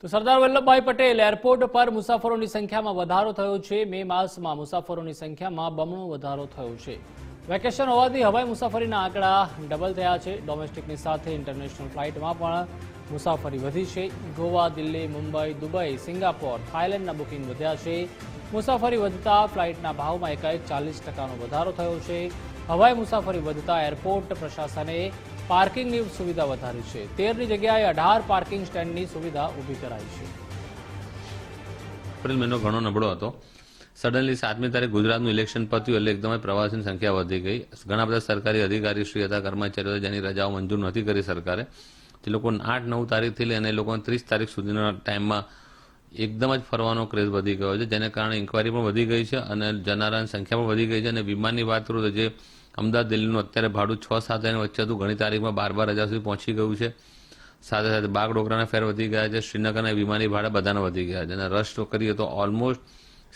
તો સરદાર વલ્લભભાઈ પટેલ એરપોર્ટ પર મુસાફરોની સંખ્યામાં વધારો થયો છે. મે માસમાં મુસાફરોની સંખ્યામાં બમણો વધારો થયો છે. વેકેશન હોવાથી હવાઈ મુસાફરીના આંકડા ડબલ થયા છે. ડોમેસ્ટિકની સાથે ઇન્ટરનેશનલ ફ્લાઇટમાં પણ મુસાફરી વધી છે. ગોવા, દિલ્હી, મુંબઈ, દુબઈ, સિંગાપોર, થાઇલેન્ડના બુકિંગ વધ્યા છે. મુસાફરી વધતા ફ્લાઇટના ભાવમાં એકાએક ચાલીસ ટકાનો વધારો થયો છે. હવાઈ મુસાફરી વધતા એરપોર્ટ પ્રશાસને પાર્કિંગની સુવિધા વધારી છે. તેરની જગ્યાએ અઢાર પાર્કિંગ સ્ટેન્ડની સુવિધા ઊભી કરાઈ છે. એપ્રિલ મહિનો ઘણો નબળો હતો. સડનલી સાતમી તારીખ ગુજરાતનું ઇલેક્શન પત્યું એટલે એકદમ પ્રવાસીની સંખ્યા વધી ગઈ. ઘણા બધા સરકારી અધિકારી શ્રી હતા, કર્મચારીઓ હતા જેની રજાઓ મંજૂર નથી કરી સરકારે. તે લોકો આઠ નવ તારીખથી લઈને લોકોને ત્રીસ તારીખ સુધીના ટાઈમમાં એકદમ જ ફરવાનો ક્રેઝ વધી ગયો છે, જેને કારણે ઇન્કવાયરી પણ વધી ગઈ છે અને જનારાની સંખ્યા પણ વધી ગઈ છે અને વિમાનની વાત કરું તો જે અમદાવાદ દિલ્હીનું અત્યારે ભાડું છ સાત અને વચ્ચે હતું. ઘણી તારીખમાં બાર બાર હજાર સુધી પહોંચી ગયું છે. સાથે સાથે બાગડોગરાના ફેર વધી ગયા છે. શ્રીનગરના વિમાની ભાડા બધાના વધી ગયા છે. અને રશ કરીએ તો ઓલમોસ્ટ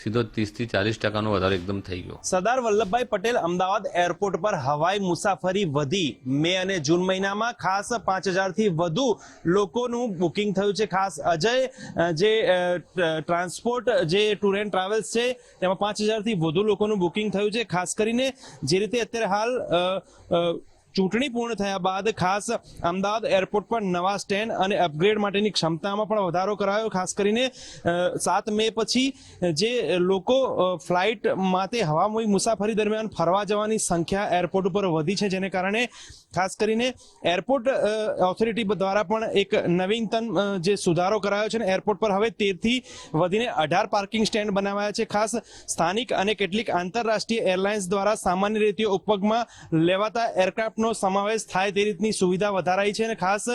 સીધો ત્રીસથી ચાલીસ ટકાનો વધારો એકદમ થઈ ગયો. સરદાર વલ્લભભાઈ પટેલ અમદાવાદ એરપોર્ટ પર હવાઈ મુસાફરી વધી. મે અને જૂન મહિનામાં ખાસ પાંચ હજારથી વધુ લોકોનું બુકિંગ થયું છે. ખાસ અજય જે ટ્રાન્સપોર્ટ, જે ટૂર એન્ડ ટ્રાવેલ્સ છે, તેમાં પાંચ હજારથી વધુ લોકોનું બુકિંગ થયું છે. ખાસ કરીને જે રીતે અત્યારે હાલ ચૂંટણી પૂર્ણ થયા બાદ ખાસ અમદાવાદ એરપોર્ટ પર નવા સ્ટેન્ડ અને અપગ્રેડ માટેની ક્ષમતામાં પણ વધારો કરાયો. ખાસ કરીને સાત મે પછી જે લોકો ફ્લાઇટ માટે હવામુઈ મુસાફરી દરમિયાન ફરવા જવાની સંખ્યા એરપોર્ટ ઉપર વધી છે, જેને કારણે ખાસ કરીને એરપોર્ટ ઓથોરિટી દ્વારા પણ એક નવીનતમ જે સુધારો કરાયો છે ને એરપોર્ટ પર હવે તેરથી વધીને અઢાર પાર્કિંગ સ્ટેન્ડ બનાવાયા છે. ખાસ સ્થાનિક અને કેટલીક આંતરરાષ્ટ્રીય એરલાઇન્સ દ્વારા સામાન્ય રીતે ઉપયોગમાં લેવાતા એરક્રાફ્ટનો સમાવેશ થાય તે રીતની સુવિધા વધારાઈ છે અને ખાસ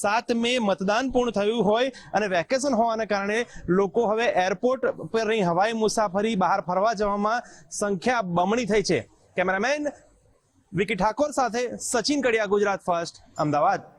સાત મે મતદાન પૂર્ણ થયું હોય અને વેકેશન હોવાના કારણે લોકો હવે એરપોર્ટ પરની હવાઈ મુસાફરી બહાર ફરવા જવામાં સંખ્યા બમણી થઈ છે. કેમેરામેન વિકી ઠાકોર સાથે સચિન કડિયા, ગુજરાત ફર્સ્ટ, અમદાવાદ.